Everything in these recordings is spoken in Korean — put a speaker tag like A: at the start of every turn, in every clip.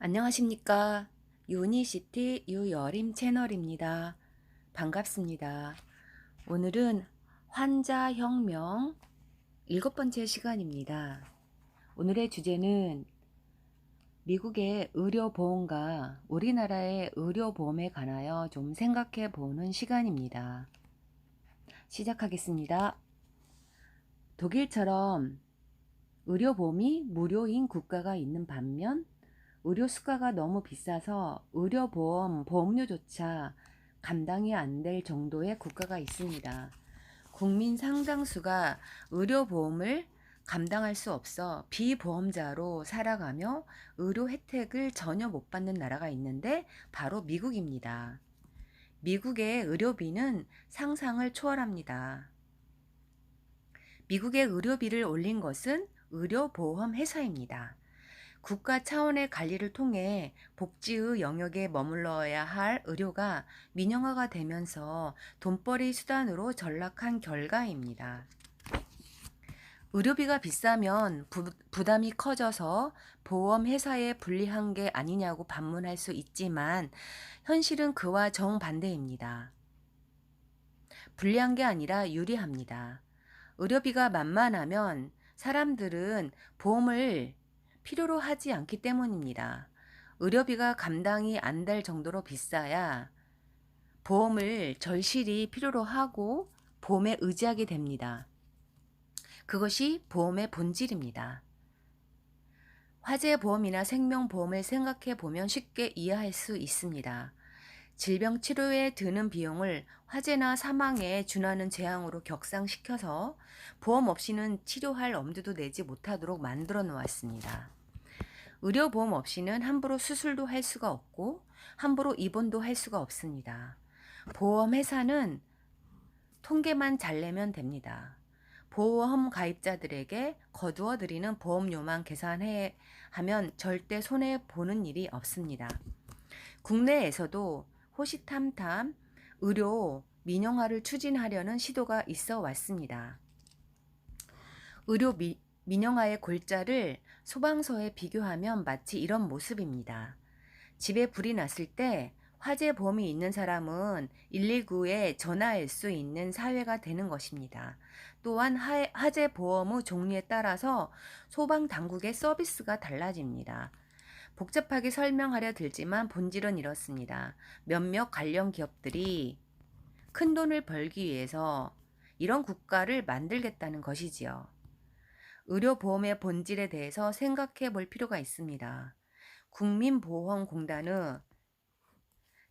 A: 안녕하십니까. 유니시티 유여림 채널입니다. 반갑습니다. 오늘은 환자혁명 일곱 번째 시간입니다. 오늘의 주제는 미국의 의료보험과 우리나라의 의료보험에 관하여 좀 생각해 보는 시간입니다. 시작하겠습니다. 독일처럼 의료보험이 무료인 국가가 있는 반면 의료 수가가 너무 비싸서 의료 보험 보험료조차 감당이 안 될 정도의 국가가 있습니다. 국민 상당수가 의료 보험을 감당할 수 없어 비보험자로 살아가며 의료 혜택을 전혀 못 받는 나라가 있는데 바로 미국입니다. 미국의 의료비는 상상을 초월합니다. 미국의 의료비를 올린 것은 의료보험 회사입니다. 국가 차원의 관리를 통해 복지의 영역에 머물러야 할 의료가 민영화가 되면서 돈벌이 수단으로 전락한 결과입니다. 의료비가 비싸면 부, 부담이 커져서 보험 회사에 불리한 게 아니냐고 반문할 수 있지만 현실은 그와 정반대입니다. 불리한 게 아니라 유리합니다. 의료비가 만만하면 사람들은 보험을 필요로 하지 않기 때문입니다. 의료비가 감당이 안 될 정도로 비싸야 보험을 절실히 필요로 하고 보험에 의지하게 됩니다. 그것이 보험의 본질입니다. 화재보험이나 생명보험을 생각해 보면 쉽게 이해할 수 있습니다. 질병 치료에 드는 비용을 화재나 사망에 준하는 재앙으로 격상시켜서 보험 없이는 치료할 엄두도 내지 못하도록 만들어 놓았습니다. 의료보험 없이는 함부로 수술도 할 수가 없고 함부로 입원도 할 수가 없습니다. 보험회사는 통계만 잘 내면 됩니다. 보험 가입자들에게 거두어 드리는 보험료만 계산해 하면 절대 손해 보는 일이 없습니다. 국내에서도 호시탐탐 의료 민영화를 추진하려는 시도가 있어 왔습니다. 의료 미, 민영화의 골자를 소방서에 비교하면 마치 이런 모습입니다. 집에 불이 났을 때 화재 보험이 있는 사람은 119에 전화할 수 있는 사회가 되는 것입니다. 또한 화재 보험 의 종류에 따라서 소방 당국의 서비스가 달라집니다. 복잡하게 설명하려 들지만 본질은 이렇습니다. 몇몇 관련 기업들이 큰 돈을 벌기 위해서 이런 국가를 만들겠다는 것이지요. 의료보험의 본질에 대해서 생각해 볼 필요가 있습니다. 국민보험공단의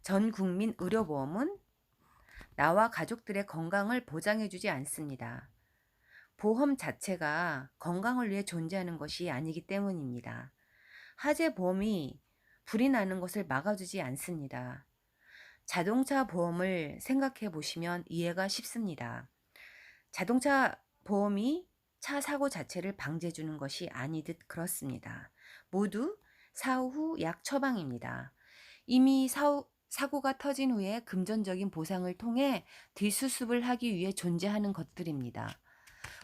A: 전 국민 의료보험은 나와 가족들의 건강을 보장해주지 않습니다. 보험 자체가 건강을 위해 존재하는 것이 아니기 때문입니다. 화재 보험이 불이 나는 것을 막아주지 않습니다. 자동차 보험을 생각해 보시면 이해가 쉽습니다. 자동차 보험이 차 사고 자체를 방지해 주는 것이 아니듯 그렇습니다. 모두 사후 후약 처방입니다. 이미 사후, 사고가 터진 후에 금전적인 보상을 통해 뒷수습을 하기 위해 존재하는 것들입니다.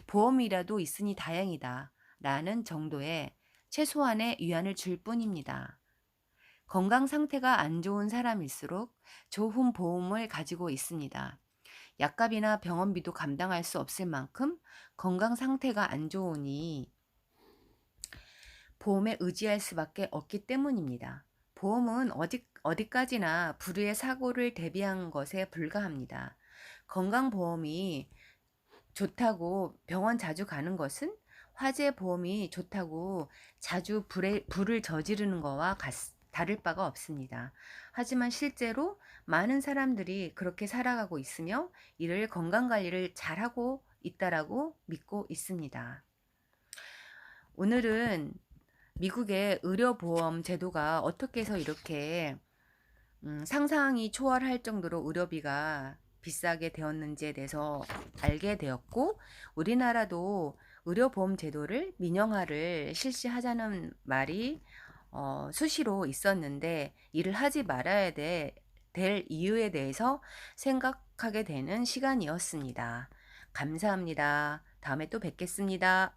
A: 보험이라도 있으니 다행이다. 라는 정도의 최소한의 위안을 줄 뿐입니다. 건강 상태가 안 좋은 사람일수록 좋은 보험을 가지고 있습니다. 약값이나 병원비도 감당할 수 없을 만큼 건강 상태가 안 좋으니 보험에 의지할 수밖에 없기 때문입니다. 보험은 어디, 어디까지나 불의의 사고를 대비한 것에 불과합니다. 건강보험이 좋다고 병원 자주 가는 것은 화재 보험이 좋다고 자주 불에, 불을 저지르는 것과 같, 다를 바가 없습니다. 하지만 실제로 많은 사람들이 그렇게 살아가고 있으며 이를 건강관리를 잘하고 있다라고 믿고 있습니다. 오늘은 미국의 의료보험 제도가 어떻게 해서 이렇게 음, 상상이 초월할 정도로 의료비가 비싸게 되었는지에 대해서 알게 되었고 우리나라도 의료보험 제도를 민영화를 실시하자는 말이 어, 수시로 있었는데 이를 하지 말아야 돼, 될 이유에 대해서 생각하게 되는 시간이었습니다. 감사합니다. 다음에 또 뵙겠습니다.